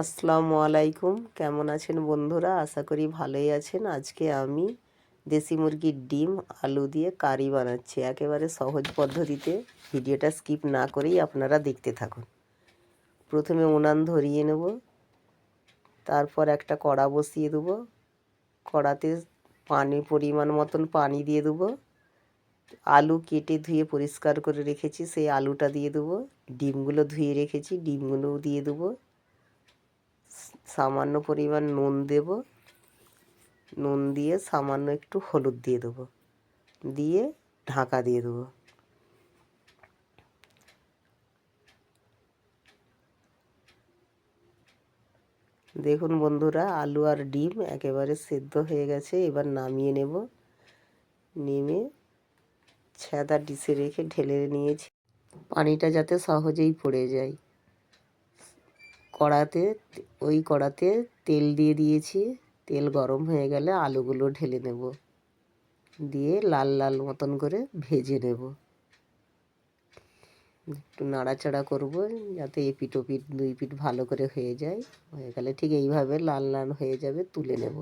আসসালামু আলাইকুম। কেমন আছেন বন্ধুরা? আশা করি ভালোই আছেন। আজকে আমি দেশি মুরগির ডিম, আলু দিয়ে কারি বানাচ্ছি। একেবারে সহজ পদ্ধতিতে ভিডিওটা স্কিপ না করেই আপনারা দেখতে থাকুন। প্রথমে উনান ধরিয়ে নেব। তারপর একটা কড়া বসিয়ে দেবো। কড়াতে পানি, পরিমাণ মতন পানি দিয়ে দেবো। আলু কেটে ধুয়ে পরিষ্কার করে রেখেছি। সেই আলুটা দিয়ে দেবো। ডিমগুলো ধুয়ে রেখেছি। ডিমগুলোও দিয়ে দেবো। সামান্য পরিমাণ নুন দেব। নুন দিয়ে সামান্য একটু হলুদ দিয়ে দেবো। দিয়ে ঢাকা দিয়ে দেবো। দেখুন বন্ধুরা, আলু আর ডিম একেবারে সেদ্ধ হয়ে গেছে। এবার নামিয়ে নেব। নেমে ছেদা ডিশে রেখে ঢেলে নিয়েছি। পানিটা যাতে সহজেই পড়ে যায়। কড়াতে, ওই কড়াতে তেল দিয়ে দিয়েছি। তেল গরম হয়ে গেলে আলুগুলো ঢেলে নেব। দিয়ে লাল লাল মতন করে ভেজে নেব। একটু নাড়াচাড়া করব যাতে এপিট ওপিট, দুই পিঠ ভালো করে হয়ে যায়। হয়ে গেলে ঠিক এইভাবে লাল লাল হয়ে যাবে, তুলে নেব।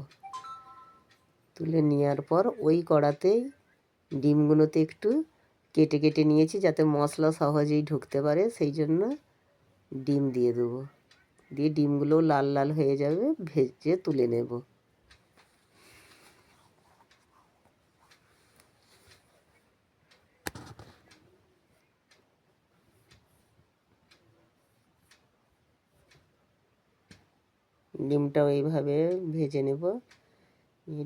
তুলে নেওয়ার পর ওই কড়াতেই ডিমগুলোতে একটু কেটে কেটে নিয়েছি যাতে মশলা সহজেই ঢুকতে পারে, সেই জন্য ডিম দিয়ে দেবো। দিয়ে ডিমগুলোও লাল লাল হয়ে যাবে, ভেজে তুলে নেব। ডিমটাও এইভাবে ভেজে নেব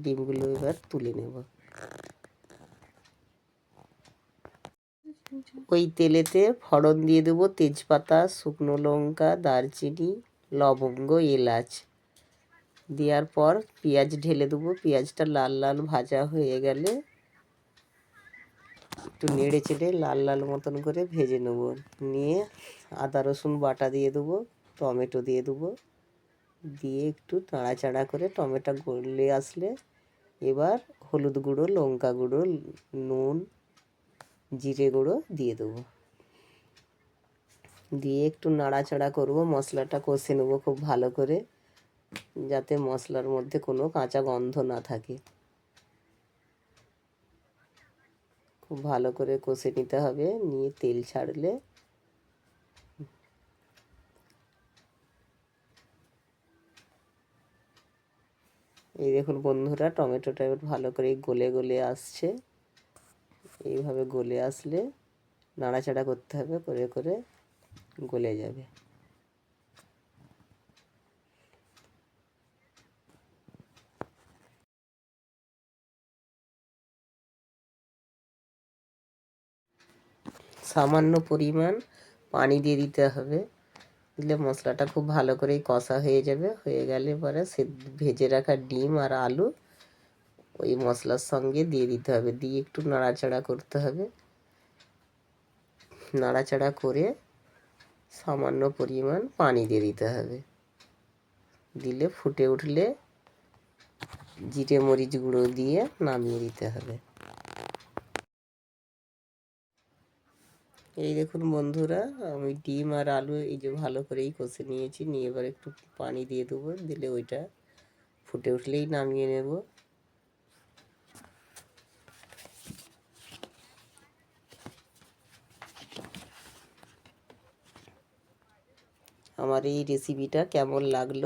ডিমগুলো এবার তুলে নেব। ওই তেলেতে ফড়ন দিয়ে দেবো তেজপাতা, শুকনো লঙ্কা, দারচিনি লবঙ্গ, এলাচ। দেওয়ার পর পেঁয়াজ ঢেলে দেবো। পেঁয়াজটা লাল লাল ভাজা হয়ে গেলে একটু নেড়ে চেড়ে লাল লাল মতন করে ভেজে নেব। নিয়ে আদা, রসুন বাটা দিয়ে দেবো, টমেটো দিয়ে দেবো। দিয়ে একটু নাড়াচাড়া করে টমেটো গলে আসলে এবার হলুদ গুঁড়ো, লঙ্কা গুঁড়ো, নুন, জিরে গুঁড়ো দিয়ে দেবো। দিয়ে একটু নাড়াচাড়া করব, মশলাটা কষে নেব খুব ভালো করে, যাতে মশলার মধ্যে কোনো কাঁচা গন্ধ না থাকে। খুব ভালো করে কষে নিতে হবে, নিয়ে তেল ছাড়লে। এই দেখুন বন্ধুরা, টমেটোটা এবার ভালো করে গলে গলে আসছে। এইভাবে গলে আসলে নাড়াচাড়া করতে হবে, করে করে গলে যাবে। সামান্য পরিমাণ পানি দিয়ে দিতে হবে। দিলে মশলাটা খুব ভালো করেই কষা হয়ে যাবে। হয়ে গেলে পরে সে ভেজে রাখা ডিম আর আলু ওই মশলার সঙ্গে দিয়ে দিতে হবে। দিয়ে একটু নাড়াচাড়া করতে হবে। নাড়াচাড়া করে সামান্য পরিমাণ পানি দিয়ে দিতে হবে। দিলে ফুটে উঠলে জিরে মরিচ গুঁড়ো দিয়ে নামিয়ে দিতে হবে। এই দেখুন বন্ধুরা, আমি ডিম আর আলু এই যে ভালো করেই কষে নিয়েছি। নিয়ে এবার একটু পানি দিয়ে দেবো, দিলে ওইটা ফুটে উঠলেই নামিয়ে নেব। আমার এই রেসিপিটা কেমন লাগল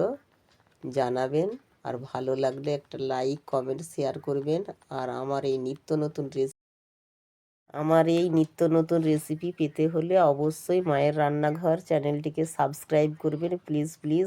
জানাবেন। আর ভালো লাগলে একটা লাইক কমেন্ট শেয়ার করবেন। আর আমার এই নিত্য নতুন রেসিপি আমার এই নিত্য নতুন রেসিপি পেতে হলে অবশ্যই মায়ের রান্নাঘর চ্যানেলটিকে সাবস্ক্রাইব করবেন। Please please